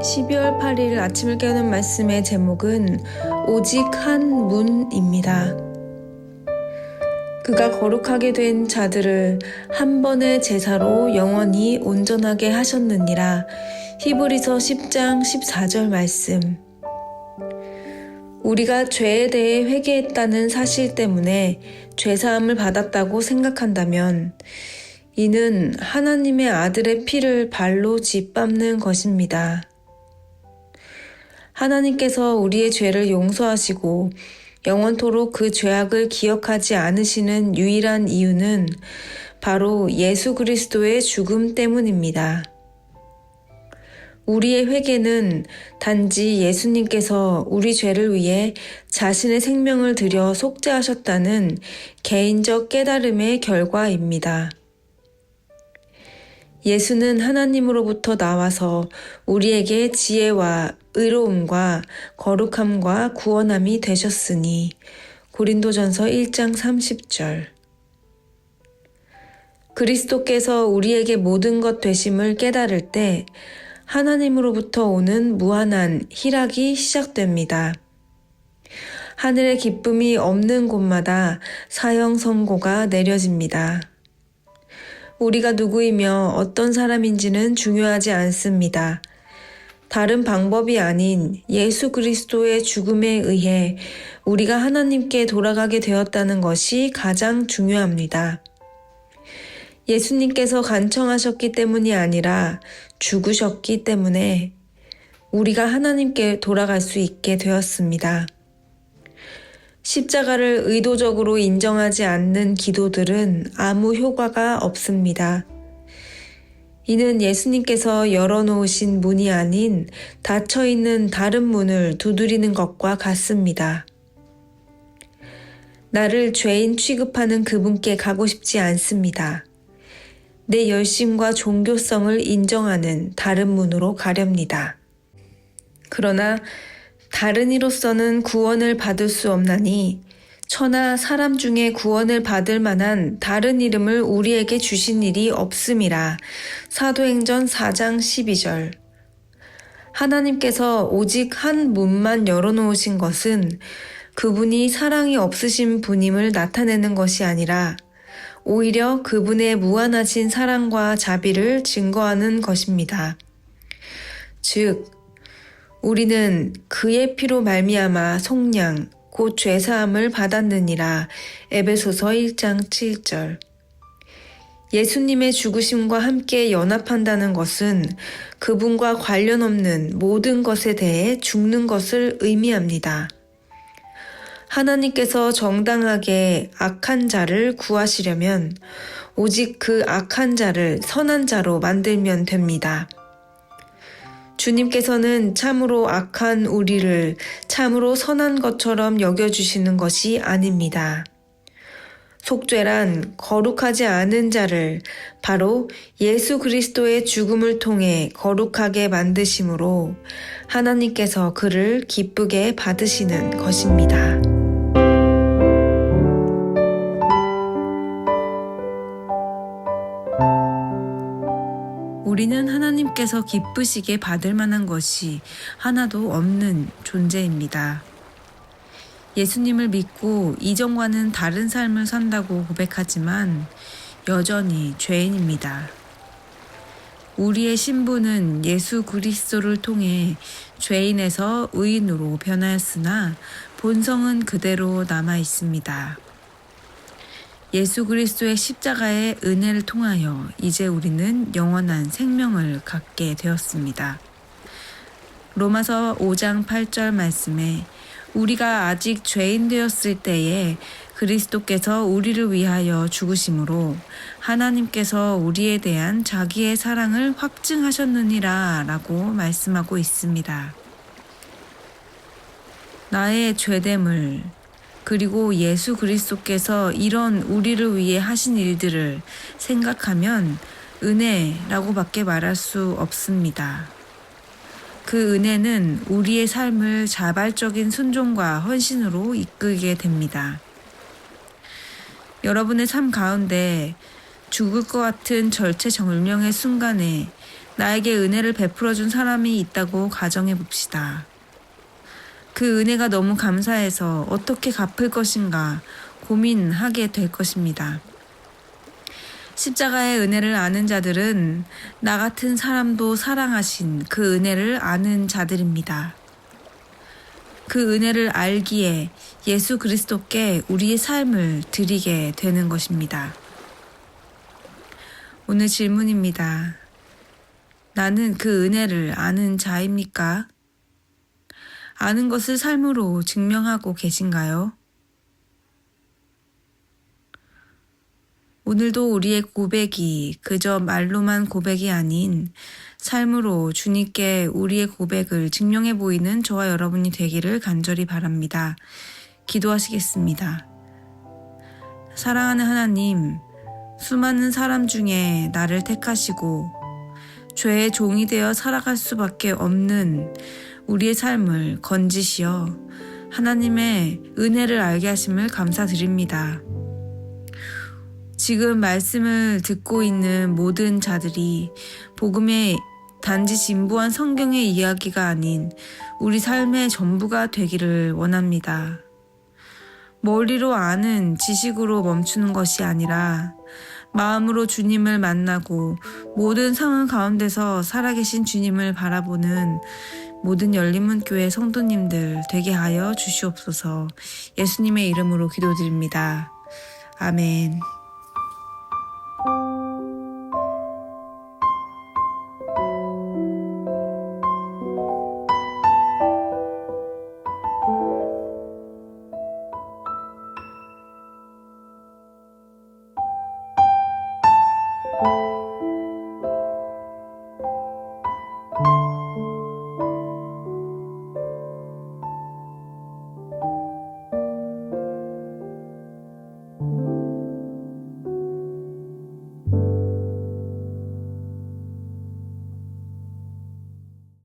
12월 8일 아침을 깨우는 말씀의 제목은 오직 한 문입니다. 그가 거룩하게 된 자들을 한 번의 제사로 영원히 온전하게 하셨느니라. 히브리서 10장 14절 말씀. 우리가 죄에 대해 회개했다는 사실 때문에 죄사함을 받았다고 생각한다면 이는 하나님의 아들의 피를 발로 짓밟는 것입니다. 하나님께서 우리의 죄를 용서하시고 영원토록 그 죄악을 기억하지 않으시는 유일한 이유는 바로 예수 그리스도의 죽음 때문입니다. 우리의 회개는 단지 예수님께서 우리 죄를 위해 자신의 생명을 들여 속죄하셨다는 개인적 깨달음의 결과입니다. 예수는 하나님으로부터 나와서 우리에게 지혜와 의로움과 거룩함과 구원함이 되셨으니 고린도전서 1장 30절 그리스도께서 우리에게 모든 것 되심을 깨달을 때 하나님으로부터 오는 무한한 희락이 시작됩니다. 하늘의 기쁨이 없는 곳마다 사형 선고가 내려집니다. 우리가 누구이며 어떤 사람인지는 중요하지 않습니다. 다른 방법이 아닌 예수 그리스도의 죽음에 의해 우리가 하나님께 돌아가게 되었다는 것이 가장 중요합니다. 예수님께서 간청하셨기 때문이 아니라 죽으셨기 때문에 우리가 하나님께 돌아갈 수 있게 되었습니다. 십자가를 의도적으로 인정하지 않는 기도들은 아무 효과가 없습니다. 이는 예수님께서 열어놓으신 문이 아닌 닫혀 있는 다른 문을 두드리는 것과 같습니다. 나를 죄인 취급하는 그분께 가고 싶지 않습니다. 내 열심과 종교성을 인정하는 다른 문으로 가렵니다. 그러나 다른 이로서는 구원을 받을 수 없나니 천하 사람 중에 구원을 받을 만한 다른 이름을 우리에게 주신 일이 없음이라. 사도행전 4장 12절. 하나님께서 오직 한 문만 열어놓으신 것은 그분이 사랑이 없으신 분임을 나타내는 것이 아니라 오히려 그분의 무한하신 사랑과 자비를 증거하는 것입니다. 즉, 우리는 그의 피로 말미암아 속량 곧 죄사함을 받았느니라. 에베소서 1장 7절. 예수님의 죽으심과 함께 연합한다는 것은 그분과 관련 없는 모든 것에 대해 죽는 것을 의미합니다. 하나님께서 정당하게 악한 자를 구하시려면 오직 그 악한 자를 선한 자로 만들면 됩니다. 주님께서는 참으로 악한 우리를 참으로 선한 것처럼 여겨주시는 것이 아닙니다. 속죄란 거룩하지 않은 자를 바로 예수 그리스도의 죽음을 통해 거룩하게 만드심으로 하나님께서 그를 기쁘게 받으시는 것입니다. 하나님께서 기쁘시게 받을 만한 것이 하나도 없는 존재입니다. 예수님을 믿고 이전과는 다른 삶을 산다고 고백하지만 여전히 죄인입니다. 우리의 신분은 예수 그리스도를 통해 죄인에서 의인으로 변하였으나 본성은 그대로 남아 있습니다. 예수 그리스도의 십자가의 은혜를 통하여 이제 우리는 영원한 생명을 갖게 되었습니다. 로마서 5장 8절 말씀에 우리가 아직 죄인 되었을 때에 그리스도께서 우리를 위하여 죽으심으로 하나님께서 우리에 대한 자기의 사랑을 확증하셨느니라 라고 말씀하고 있습니다. 나의 죄됨을 그리고 예수 그리스도께서 이런 우리를 위해 하신 일들을 생각하면 은혜라고 밖에 말할 수 없습니다. 그 은혜는 우리의 삶을 자발적인 순종과 헌신으로 이끌게 됩니다. 여러분의 삶 가운데 죽을 것 같은 절체절명의 순간에 나에게 은혜를 베풀어 준 사람이 있다고 가정해 봅시다. 그 은혜가 너무 감사해서 어떻게 갚을 것인가 고민하게 될 것입니다. 십자가의 은혜를 아는 자들은 나 같은 사람도 사랑하신 그 은혜를 아는 자들입니다. 그 은혜를 알기에 예수 그리스도께 우리의 삶을 드리게 되는 것입니다. 오늘 질문입니다. 나는 그 은혜를 아는 자입니까? 아는 것을 삶으로 증명하고 계신가요? 오늘도 우리의 고백이 그저 말로만 고백이 아닌 삶으로 주님께 우리의 고백을 증명해 보이는 저와 여러분이 되기를 간절히 바랍니다. 기도하시겠습니다. 사랑하는 하나님, 수많은 사람 중에 나를 택하시고 죄의 종이 되어 살아갈 수밖에 없는 우리의 삶을 건지시어 하나님의 은혜를 알게 하심을 감사드립니다. 지금 말씀을 듣고 있는 모든 자들이 복음의 단지 진부한 성경의 이야기가 아닌 우리 삶의 전부가 되기를 원합니다. 머리로 아는 지식으로 멈추는 것이 아니라 마음으로 주님을 만나고 모든 상황 가운데서 살아계신 주님을 바라보는 모든 열린문 교회 성도님들 되게 하여 주시옵소서 예수님의 이름으로 기도드립니다. 아멘.